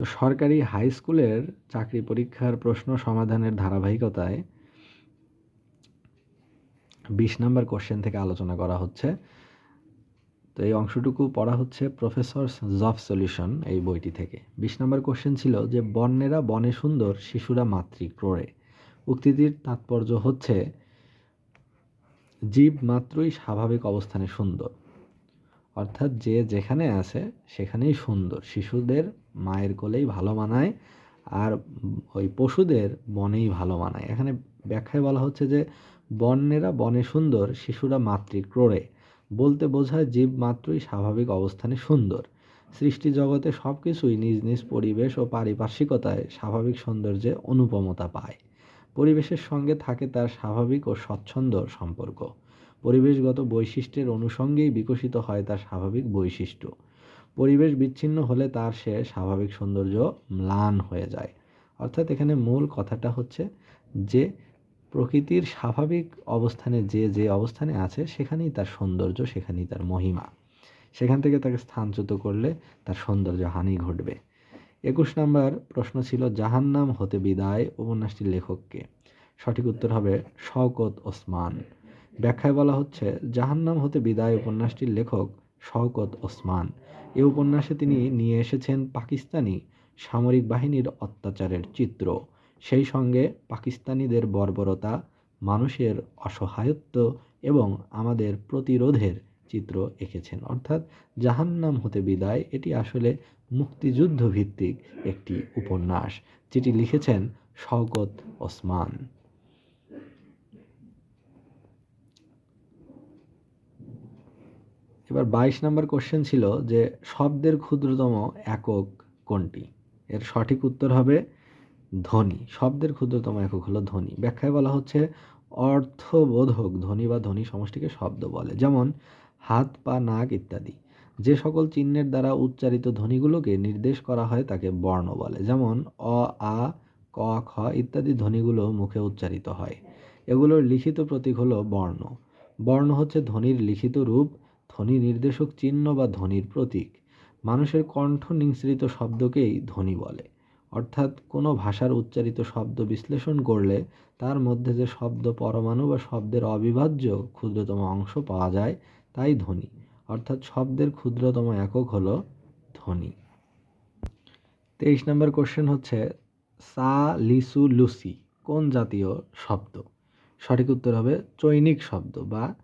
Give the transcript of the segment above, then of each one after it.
সরকারি হাই স্কুলের চাকরি পরীক্ষার প্রশ্ন সমাধানের ধারাবাহিকতায় বিশ নম্বর কোশ্চেন থেকে আলোচনা করা হচ্ছে। তো এই অংশটুকু পড়া হচ্ছে প্রফেসর জব সলিউশন এই বইটি থেকে। বিশ নম্বর কোশ্চেন ছিল যে বন্যেরা বনে সুন্দর, শিশুরা মাতৃ ক্রোড়ে। উক্তিটির তাৎপর্য হচ্ছে, জীব মাত্রই স্বাভাবিক অবস্থানে সুন্দর। অর্থাৎ যে যেখানে আছে, সেখানেই সুন্দর। শিশুদের মায়ের কোলেই ভালো মানায় আর ওই পশুদের বনেই ভালো মানায়। এখানে ব্যাখ্যায় বলা হচ্ছে যে, বন্যেরা বনে সুন্দর, শিশুরা মাতৃ ক্রোড়ে। বলতে বোঝায় জীব মাত্রই স্বাভাবিক অবস্থানে সুন্দর। সৃষ্টি জগতে সব কিছুই নিজ নিজ পরিবেশ ও পারিপার্শ্বিকতায় স্বাভাবিক সৌন্দর্যে অনুপমতা পায়। পরিবেশের সঙ্গে থাকে তার স্বাভাবিক ও স্বচ্ছন্দ সম্পর্ক। পরিবেশগত বৈশিষ্ট্যের অনুষঙ্গেই বিকশিত হয় তার স্বাভাবিক বৈশিষ্ট্য। পরিবেশ বিচ্ছিন্ন হলে তার সে স্বাভাবিক সৌন্দর্য ম্লান হয়ে যায়। অর্থাৎ এখানে মূল কথাটা হচ্ছে যে, প্রকৃতির স্বাভাবিক অবস্থানে যে যে অবস্থানে আছে, সেখানেই তার সৌন্দর্য, সেখানেই তার মহিমা। সেখান থেকে তাকে স্থানচ্যুত করলে তার সৌন্দর্য হানি ঘটবে। একুশ নম্বর প্রশ্ন ছিল, জাহান্নাম হতে বিদায় উপন্যাসটির লেখককে? সঠিক উত্তর হবে শওকত ওসমান। ব্যাখ্যায় বলা হচ্ছে, জাহান্নাম হতে বিদায় উপন্যাসটির লেখক শওকত ওসমান। এই উপন্যাসে তিনি নিয়ে এসেছেন পাকিস্তানি সামরিক বাহিনীর অত্যাচারের চিত্র। সেই সঙ্গে পাকিস্তানিদের বর্বরতা, মানুষের অসহায়ত্ব এবং আমাদের প্রতিরোধের চিত্র এঁকেছেন। অর্থাৎ জাহান্নাম হতে বিদায়, এটি আসলে মুক্তিযুদ্ধ ভিত্তিক একটি উপন্যাস। যেটি লিখেছেন শওকত ওসমান। এবার বাইশ নম্বর কোশ্চেন ছিল যে শব্দের ক্ষুদ্রতম একক কোনটি? এর সঠিক উত্তর হবে ধ্বনি। শব্দের ক্ষুদ্রতম একক হলো ধ্বনি। ব্যাখ্যায় বলা হচ্ছে অর্থবোধক ধ্বনি বা ধ্বনি সমষ্টিকে শব্দ বলে, যেমন হাত, পা, নাক ইত্যাদি। যে সকল চিহ্নের দ্বারা উচ্চারিত ধ্বনিগুলোকে নির্দেশ করা হয় তাকে বর্ণ বলে, যেমন অ, আ, ক, খ ইত্যাদি ধ্বনিগুলো মুখে উচ্চারিত হয়। এগুলোর লিখিত প্রতীক হলো বর্ণ। বর্ণ হচ্ছে ধ্বনির লিখিত রূপ ধ্বনি নির্দেশক চিহ্ন বা ধ্বনির প্রতীক। মানুষের কণ্ঠ নিঃসৃত শব্দকেই ধ্বনি বলে। অর্থাৎ কোনো ভাষার উচ্চারিত শব্দ বিশ্লেষণ করলে তার মধ্যে যে শব্দ পরমাণু বা শব্দের অবিভাজ্য ক্ষুদ্রতম অংশ পাওয়া যায়, তাই ধ্বনি। অর্থাৎ শব্দের ক্ষুদ্রতম একক হলো ধ্বনি। তেইশ নম্বর কোশ্চেন হচ্ছে, সা লিসু লুসি কোন জাতীয় শব্দ? সঠিক উত্তর হবে চৈনিক শব্দ বা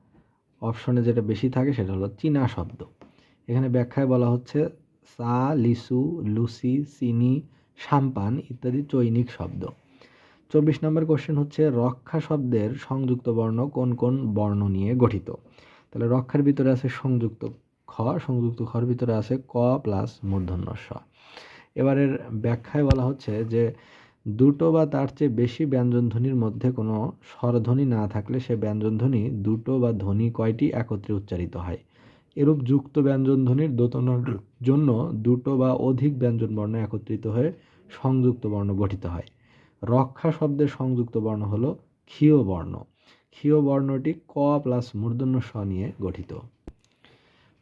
অপশনে যেটা বেশি থাকে সেটা হলো চীনা শব্দ। এখানে ব্যাখ্যায় বলা হচ্ছে সা, লিসু, লুসি, চিনি সাম্পান ইত্যাদি চৈনিক শব্দ। চব্বিশ নম্বর কোশ্চেন হচ্ছে রক্ষা শব্দের সংযুক্ত বর্ণ কোন কোন বর্ণ নিয়ে গঠিত? তাহলে রক্ষার ভিতরে আছে সংযুক্ত খ, সংযুক্ত খর ভিতরে আছে ক প্লাস মূর্ধন্য স। এবারের ব্যাখ্যায় বলা হচ্ছে যে দুটো বা তার চেয়ে বেশি ব্যঞ্জনধ্বনির মধ্যে কোনো স্বরধ্বনি না থাকলে সে ব্যঞ্জনধ্বনি দুটো বা ধ্বনি কয়টি একত্রে উচ্চারিত হয়? এরূপ যুক্ত ব্যঞ্জনধ্বনির দোতনার জন্য দুটো বা অধিক ব্যঞ্জনবর্ণ একত্রিত হয়ে সংযুক্ত বর্ণ গঠিত হয়। রক্ষা শব্দের সংযুক্ত বর্ণ হলো ক্ষীয় বর্ণ। ক্ষীয় বর্ণটি ক প্লাস মূর্ধন্য স নিয়ে গঠিত।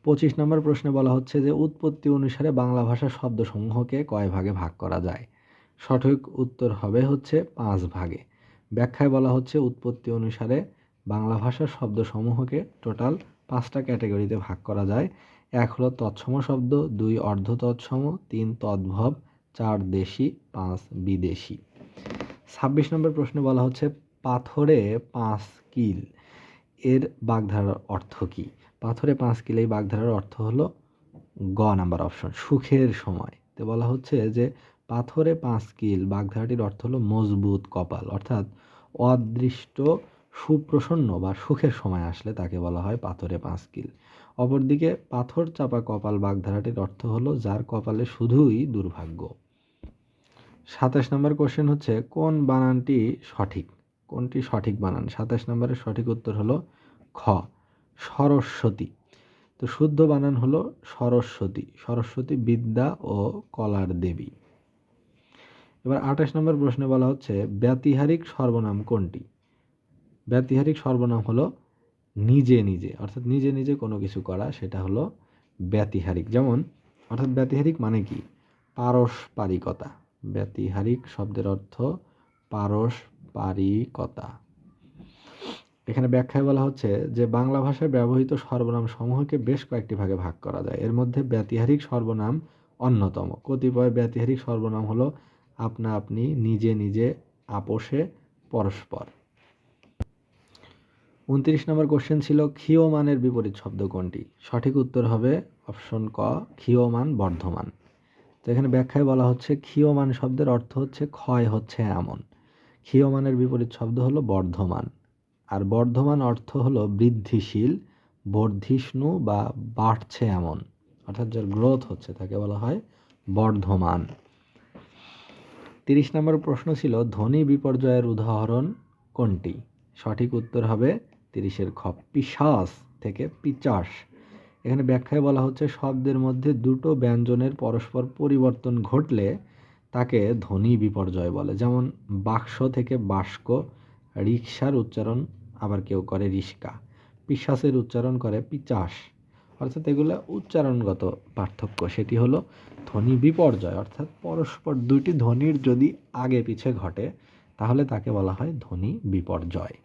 পঁচিশ নম্বর প্রশ্নে বলা হচ্ছে যে, উৎপত্তি অনুসারে বাংলা ভাষার শব্দসমূহকে কয় ভাগে ভাগ করা যায়? সঠিক উত্তর হবে হচ্ছে পাঁচ ভাগে। ব্যাখ্যায় বলা হচ্ছে উৎপত্তি অনুসারে বাংলা ভাষার শব্দসমূহকে টোটাল পাঁচটা ক্যাটাগরিতে ভাগ করা যায়। এক হলো তৎসম শব্দ, দুই অর্ধ তৎসম তিন তদ্ভব, চার দেশি, পাঁচ বিদেশি। ছাব্বিশ নম্বর প্রশ্নে বলা হচ্ছে পাথরে পাঁচ কিল, এর বাগধারার অর্থ কী? পাথরে পাঁচ কিল, এই বাগধারার অর্থ হলো গ নাম্বার অপশন, সুখের সময়। তো বলা হচ্ছে যে পাথরে পাঁচ কিল, বাগধারাটির অর্থ হলো মজবুত কপাল, অর্থাৎ অদৃষ্ট, সুপ্রসন্ন বা সুখের সময় আসলে তাকে বলা হয় পাথরে পাঁচ কিল। অপরদিকে পাথর চাপা কপাল বাগধারাটির অর্থ হলো যার কপালে শুধুই দুর্ভাগ্য। সাতাশ নম্বর কোশ্চেন হচ্ছে, কোন বানানটি সঠিক? কোনটি সঠিক বানান? সাতাশ নম্বরের সঠিক উত্তর হলো খ, সরস্বতী। তো শুদ্ধ বানান হলো সরস্বতী সরস্বতী বিদ্যা ও কলার দেবী। এবার আঠাশ নম্বর প্রশ্নে বলা হচ্ছে, ব্যতিহারিক সর্বনাম কোনটি? ব্যতিহারিক সর্বনাম হলো নিজে নিজে, অর্থাৎ নিজে নিজে কোনো কিছু করা, সেটা হলো ব্যতিহারিক। যেমন, অর্থাৎ ব্যতিহারিক মানে কি? পারস্পরিকতা। ব্যতিহারিক শব্দের অর্থ পারস্পারিকতা। এখানে ব্যাখ্যায় বলা হচ্ছে যে, বাংলা ভাষায় ব্যবহৃত সর্বনাম সমূহকে বেশ কয়েকটি ভাগে ভাগ করা যায়। এর মধ্যে ব্যতিহারিক সর্বনাম অন্যতম। কতিপয় ব্যতিহারিক সর্বনাম হলো আপনা আপনি নিজে নিজে আপোষে পরস্পর। উনত্রিশ নম্বর কোশ্চেন ছিল, ক্ষীয়মানের বিপরীত শব্দ কোনটি? সঠিক উত্তর হবে অপশন ক, ক্ষীয়মান বর্ধমান। তো এখানে ব্যাখ্যায় বলা হচ্ছে, ক্ষীয়মান শব্দের অর্থ হচ্ছে ক্ষয় হচ্ছে এমন। ক্ষীয়মানের বিপরীত শব্দ হলো বর্ধমান। আর বর্ধমান অর্থ হলো বৃদ্ধিশীল, বর্ধিষ্ণু বা বাড়ছে এমন। অর্থাৎ যার গ্রোথ হচ্ছে, তাকে বলা হয় বর্ধমান। তিরিশ নম্বর প্রশ্ন ছিল ধ্বনি বিপর্যয়ের উদাহরণ কোনটি? সঠিক উত্তর হবে তিরিশের খ পিশাস থেকে পিচাস এখানে ব্যাখ্যায় বলা হচ্ছে, শব্দের মধ্যে দুটো ব্যঞ্জনের পরস্পর পরিবর্তন ঘটলে তাকে ধ্বনি বিপর্যয় বলে। যেমন, বাক্স থেকে বাস্ক রিক্সার উচ্চারণ আবার কেউ করে রিস্কা পিশাসের উচ্চারণ করে পিচাস অর্থাৎ এগুলো উচ্চারণগত পার্থক্য। সেটি হলো ধ্বনি বিপর্যয়, অর্থাৎ পরস্পর দুইটি ধ্বনির যদি আগে পিছে ঘটে, তাহলে তাকে বলা হয় ধ্বনি বিপর্যয়।